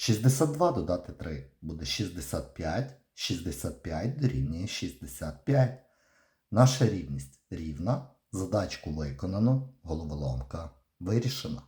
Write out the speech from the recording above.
62 додати 3 буде 65, 65 дорівнює 65. Наша рівність рівна, задачку виконано, головоломка вирішена.